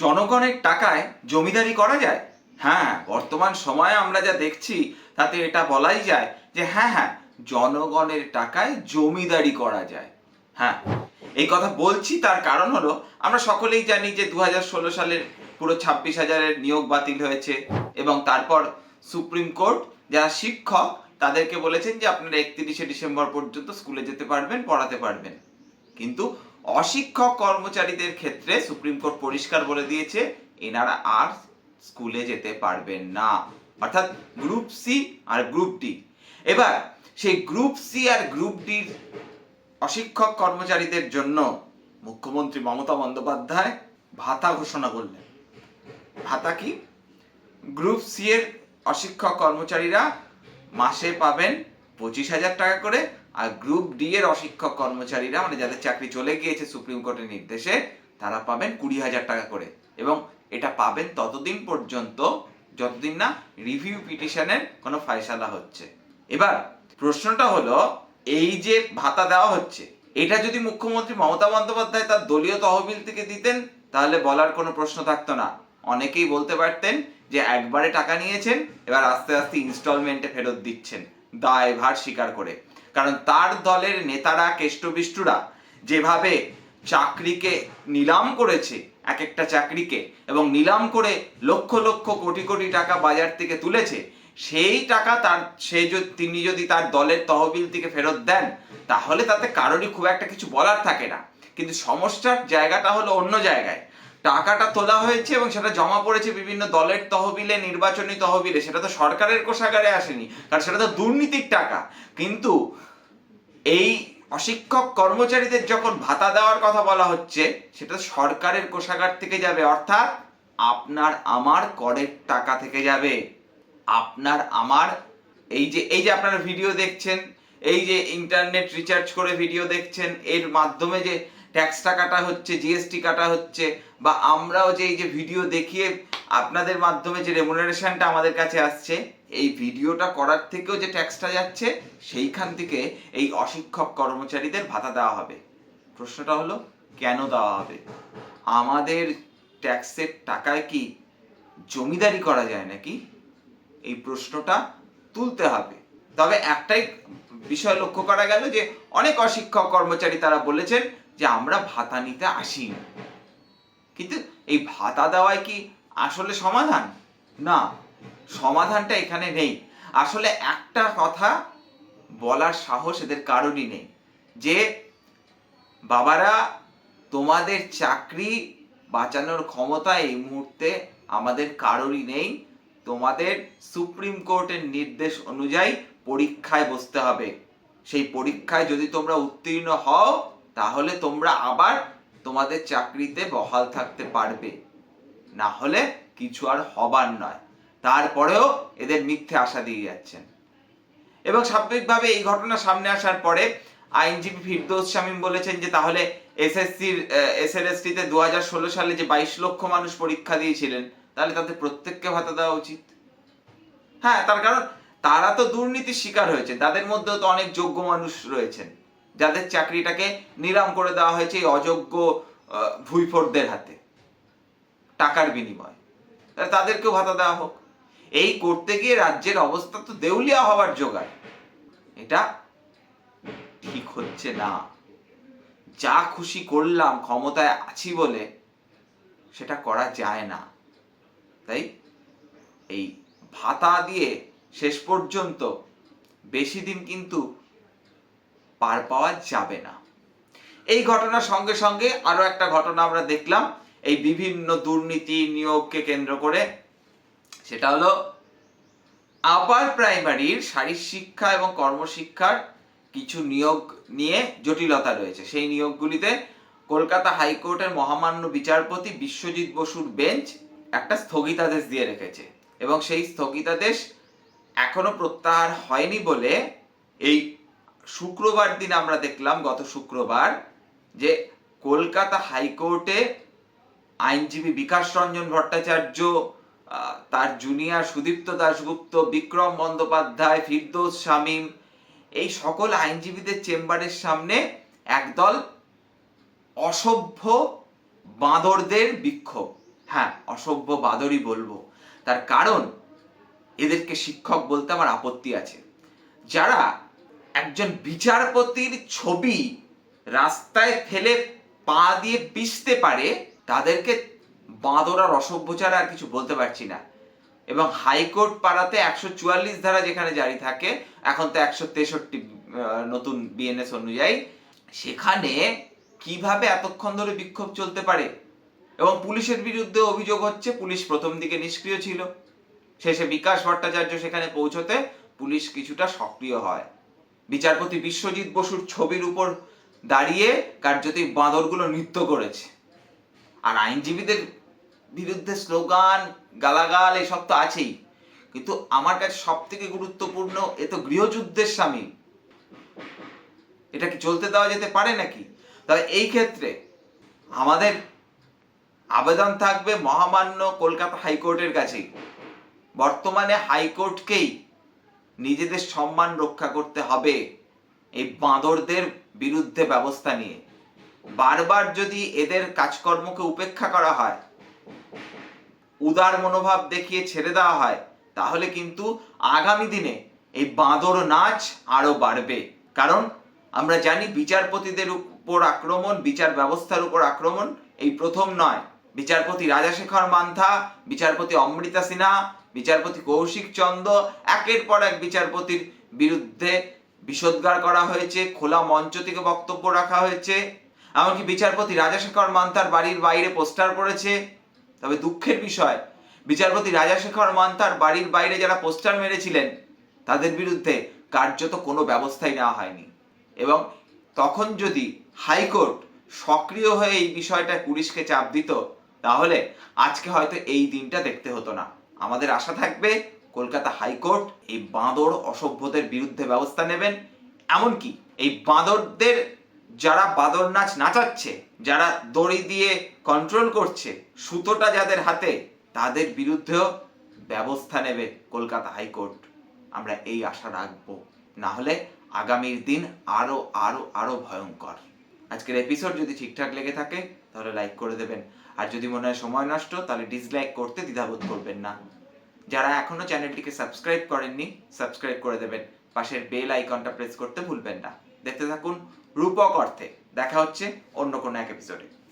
জনগণের টাকায় জমিদারি করা যায়? হ্যাঁ বর্তমান সময়ে আমরা যা দেখছি, তাতে এটা বলাই যায় যে হ্যাঁ হ্যাঁ জনগণের টাকায় জমিদারি করা যায়। হ্যাঁ এই কথা বলছি তার কারণ হলো, আমরা সকলেই জানি যে দু সালের পুরো ছাব্বিশ হাজারের নিয়োগ বাতিল হয়েছে এবং তারপর সুপ্রিম কোর্ট যারা শিক্ষক, তাদেরকে বলেছেন যে আপনারা একত্রিশে ডিসেম্বর পর্যন্ত স্কুলে যেতে পারবেন, পড়াতে পারবেন। কিন্তু অশিক্ষক কর্মচারীদের ক্ষেত্রে সুপ্রিম কোর্ট পরিষ্কার বলে দিয়েছে, এনারা আর স্কুলে যেতে পারবেন না। অর্থাৎ গ্রুপ সি আর গ্রুপ ডি। এবার, সেই গ্রুপ সি আর গ্রুপ ডির অশিক্ষক কর্মচারীদের জন্য মুখ্যমন্ত্রী মমতা বন্দ্যোপাধ্যায় ভাতা ঘোষণা করলেন। ভাতা কি? গ্রুপ সি এর অশিক্ষক কর্মচারীরা মাসে পাবেন পঁচিশ হাজার টাকা করে আর গ্রুপ ডি এর অশিক্ষক কর্মচারীরা মানে যাদের চাকরি চলে গিয়েছে সুপ্রিম কোর্টের নির্দেশে, তারা পাবেন কুড়ি হাজার টাকা করে। এবং এটা পাবেন ততদিন পর্যন্ত, যতদিন না রিভিউ পিটিশনের কোনো ফয়সালা হচ্ছে। এবার প্রশ্নটা হলো, এই যে ভাতা দেওয়া হচ্ছে, এটা যদি মুখ্যমন্ত্রী মমতা বন্দ্যোপাধ্যায় তার দলীয় তহবিল থেকে দিতেন, তাহলে বলার কোনো প্রশ্ন থাকতো না। অনেকেই বলতে পারতেন যে একবারে টাকা নিয়েছেন, এবার আস্তে আস্তে ইনস্টলমেন্টে ফেরত দিচ্ছেন দায় ভার স্বীকার করে। কারণ তার দলের নেতারা, কেষ্টবিষ্টুরা যেভাবে চাকরিকে নিলাম করেছে এক একটা চাকরিকে, এবং নিলাম করে লক্ষ লক্ষ কোটি কোটি টাকা বাজার থেকে তুলেছে, সেই টাকা তার, সে তিনি যদি তার দলের তহবিল থেকে ফেরত দেন, তাহলে তাতে কারোরই খুব একটা কিছু বলার থাকে না। কিন্তু সমস্যার জায়গাটা হলো অন্য জায়গায়। টাকাটা তোলা হয়েছে এবং সেটা জমা পড়েছে বিভিন্ন দলের তহবিলে, নির্বাচনী তহবিলে। সেটা তো সরকারের কোষাগারে আসেনি, কারণ সেটা তো দুর্নীতির টাকা। কিন্তু এই অশিক্ষক কর্মচারীদের যখন ভাতা দেওয়ার কথা বলা হচ্ছে, সেটা সরকারের কোষাগার থেকে যাবে। অর্থাৎ আপনার আমার করের টাকা থেকে যাবে। আপনার আমার এই যে এই যে আপনারা ভিডিও দেখছেন, এই যে ইন্টারনেট রিচার্জ করে ভিডিও দেখছেন, এর মাধ্যমে যে ট্যাক্সটা কাটা হচ্ছে জিএসটি কাটা হচ্ছে, বা আমরাও যে এই যে ভিডিও দেখিয়ে আপনাদের মাধ্যমে যে রেমুনারেশনটা আমাদের কাছে আসছে, এই ভিডিওটা করার থেকেও যে ট্যাক্সটা যাচ্ছে, সেইখান থেকে এই অশিক্ষক কর্মচারীদের ভাতা দেওয়া হবে। প্রশ্নটা হলো, কেন দেওয়া হবে? আমাদের ট্যাক্সের টাকায় কি জমিদারি করা যায় নাকি? এই প্রশ্নটা তুলতে হবে। তবে একটাই বিষয় লক্ষ্য করা গেল যে অনেক অশিক্ষক কর্মচারী তারা বলেছেন যে আমরা ভাতা নিতে আসি কিন্তু এই ভাতা দেওয়ায় কি আসলে সমাধান? না, সমাধানটা এখানে নেই। আসলে একটা কথা বলার সাহস এদের কারণই নেই। যে বাবারা, তোমাদের চাকরি বাঁচানোর ক্ষমতা এই মুহূর্তে আমাদের কারোরই নেই। তোমাদের সুপ্রিম কোর্টের নির্দেশ অনুযায়ী পরীক্ষায় বসতে হবে। সেই পরীক্ষায় যদি তোমরা উত্তীর্ণ হও, তাহলে তোমরা আবার তোমাদের চাকরিতে বহাল থাকতে পারবে। না হলে কিছু আর হবার নয়। তারপরেও এদের মিথ্যে আশা দিয়ে যাচ্ছেন। এবং স্বাভাবিকভাবে এই ঘটনা সামনে আসার পরে আইনজীবী ফিরদৌস শামীম বলেছেন যে, তাহলে এসএসসির এসএলএসটিতে দু হাজার ষোলো সালে যে বাইশ লক্ষ মানুষ পরীক্ষা দিয়েছিলেন, তাহলে তাদের প্রত্যেককে ভাতা দেওয়া উচিত। হ্যাঁ তার কারণ তারা তো দুর্নীতির শিকার হয়েছে। তাদের মধ্যেও তো অনেক যোগ্য মানুষ রয়েছেন। যাদের চাকরিটাকে নিলাম করে দেওয়া হয়েছে এই অযোগ্য ভুইফোরদের হাতে। টাকার বিনিময়। তাদেরকেও ভাতা দেওয়া হোক। এই করতে গিয়ে রাজ্যের অবস্থা তো দেউলিয়া হওয়ার জোগাড়। এটা ঠিক হচ্ছে না। যা খুশি করলাম, ক্ষমতায় আছি বলে সেটা করা যায় না। তাই এই ভাতা দিয়ে শেষ পর্যন্ত বেশি দিন কিন্তু পার পাওয়া যাবে না। এই ঘটনার সঙ্গে সঙ্গে আরও একটা ঘটনা আমরা দেখলাম, এই বিভিন্ন দুর্নীতি নিয়োগকে কেন্দ্র করে। সেটা হলো, আপার প্রাইমারির শারীর শিক্ষা এবং কর্মশিক্ষার কিছু নিয়োগ নিয়ে জটিলতা রয়েছে। সেই নিয়োগগুলিতে কলকাতা হাইকোর্টের মহামান্য বিচারপতি বিশ্বজিৎ বসুর বেঞ্চ একটা স্থগিতাদেশ দিয়ে রেখেছে এবং সেই স্থগিতাদেশ এখনও প্রত্যাহার হয়নি বলে এই শুক্রবার দিন আমরা দেখলাম, গত শুক্রবার, যে কলকাতা হাইকোর্টে আইনজীবী বিকাশ রঞ্জন ভট্টাচার্য তার জুনিয়র সুদীপ্ত দাশগুপ্ত, বিক্রম বন্দ্যোপাধ্যায়, ফিরদৌস শামীম, এই সকল আইনজীবীদের চেম্বারের সামনে একদল অসভ্য বাঁদরদের বিক্ষোভ। হ্যাঁ অসভ্য বাঁদরই বলব। তার কারণ এদেরকে শিক্ষক বলতে আমার আপত্তি আছে। যারা একজন বিচারপতির ছবি রাস্তায় ফেলে পা দিয়ে পিষতে পারে, তাদেরকে বাঁদর আর অসভ্য ছাড়া আর কিছু বলতে পারছি না। এবং হাইকোর্ট পাড়াতে একশো চুয়াল্লিশ ধারা যেখানে জারি থাকে, এখন তো একশো তেষট্টি নতুন বিএনএস অনুযায়ী, সেখানে কীভাবে এতক্ষণ ধরে বিক্ষোভ চলতে পারে? এবং পুলিশের বিরুদ্ধে অভিযোগ হচ্ছে, পুলিশ প্রথম দিকে নিষ্ক্রিয় ছিল। শেষে বিকাশ ভট্টাচার্য সেখানে পৌঁছতে পুলিশ কিছুটা সক্রিয় হয়। বিচারপতি বিশ্বজিৎ বসুর ছবির উপর দাঁড়িয়ে কার্যত বাঁদরগুলো নৃত্য করেছে। আর আইনজীবীদের বিরুদ্ধে স্লোগান, গালাগাল, এসব তো আছেই। কিন্তু আমার কাছে সব থেকে গুরুত্বপূর্ণ এ তো গৃহযুদ্ধের সামিল। এটা কি চলতে দেওয়া যেতে পারে নাকি? তবে এই ক্ষেত্রে আমাদের আবেদন থাকবে মহামান্য কলকাতা হাইকোর্টের কাছেই বর্তমানে হাইকোর্টকেই নিজেদের সম্মান রক্ষা করতে হবে এই বাঁদরদের বিরুদ্ধে ব্যবস্থা নিয়ে। বারবার যদি এদের কাজকর্মকে উপেক্ষা করা হয়, উদার মনোভাব দেখিয়ে ছেড়ে দেওয়া হয়, তাহলে কিন্তু আগামী দিনে এই বাঁদর নাচ আরও বাড়বে। কারণ আমরা জানি বিচারপতিদের উপর আক্রমণ, বিচার ব্যবস্থার উপর আক্রমণ এই প্রথম নয়। বিচারপতি রাজাশেখর মান্থা, বিচারপতি অমৃতা সিনহা, বিচারপতি কৌশিক চন্দ, একের পর এক বিচারপতির বিরুদ্ধে বিষোদ্গার করা হয়েছে, খোলা মঞ্চ থেকে বক্তব্য রাখা হয়েছে। এমনকি বিচারপতি রাজাশেখর মান্তার বাড়ির বাইরে পোস্টার পড়েছে তবে দুঃখের বিষয়, বিচারপতি রাজাশেখর মান্তার বাড়ির বাইরে যারা পোস্টার মেরেছিলেন, তাদের বিরুদ্ধে কার্যত কোনো ব্যবস্থাই নেওয়া হয়নি। এবং তখন যদি হাইকোর্ট সক্রিয় হয়ে এই বিষয়টা পুলিশকে চাপ দিত তাহলে আজকে হয়তো এই দিনটা দেখতে হতো না। আমাদের আশা থাকবে কলকাতা হাইকোর্ট এই বাঁদর অসভ্যদের বিরুদ্ধে ব্যবস্থা নেবেন। এমনকি এই বাঁদরদের যারা বাঁদর নাচ নাচাচ্ছে, যারা দড়ি দিয়ে কন্ট্রোল করছে, সুতোটা যাদের হাতে, তাদের বিরুদ্ধেও ব্যবস্থা নেবে কলকাতা হাইকোর্ট। আমরা এই আশা রাখব। না হলে আগামীর দিন আরও আরও আরও ভয়ঙ্কর। আজকের এপিসোড যদি ঠিকঠাক লেগে থাকে তাহলে লাইক করে দেবেন। আর যদি মনে হয় সময় নষ্ট, তাহলে ডিসলাইক করতে দ্বিধাবোধ করবেন না। যারা এখনও চ্যানেলটিকে সাবস্ক্রাইব করেননি সাবস্ক্রাইব করে দেবেন। পাশের বেল আইকনটা প্রেস করতে ভুলবেন না। দেখতে থাকুন রূপক অর্থে। দেখা হচ্ছে অন্য কোনো এক এপিসোডে